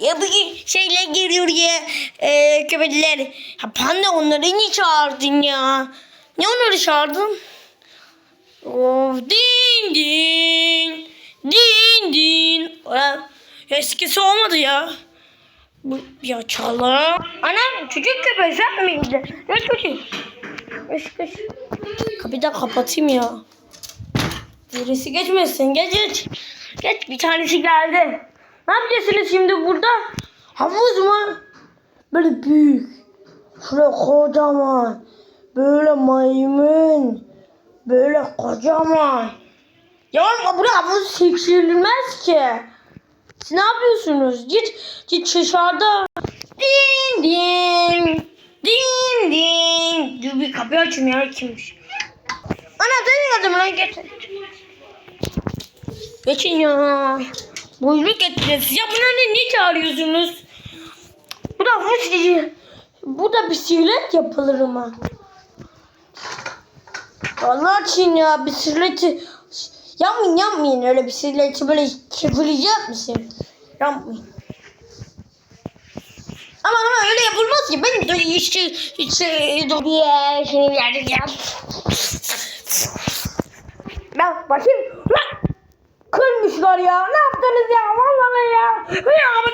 Ya bu şeyler geliyor ya. E, köpekler. Ya panda onları niye çağırdın ya? Ne onları çağırdın? Of din din. Din din. Ulan, eskisi olmadı ya. Bu ya çalar. Anam çocuk köpeği sen miydi? Ne çocuk? Geç. Kapıyı da kapatayım ya. Birisi geçmesin. Geç geç. Geç bir tanesi geldi. Ne yapacaksınız şimdi burada? Havuz mu? Böyle büyük. Şöyle kocaman. Böyle maymun. Böyle kocaman. Ya buraya havuz seçilmez ki. Siz ne yapıyorsunuz? Git git dışarıda. Din din. Din din. Dur bir kapıyı açayım ya kimmiş? Ana dönüyordum lan getir. Geçin ya. Buyruk getiririz. Ya bunları niye çağırıyorsunuz? Bu da fıskici. Bu da bisiklet yapılır mı? Allah için ya bisikleti yapmayın yapmayın öyle bisikleti böyle çevirecek misin? Yapmayın. Ama ama öyle yapılmaz ki ben de işte işte diye şey ya. Ben bakayım. Lan! Kırmışlar ya. Ne yaptınız ya? Vallahi ya. Ya ama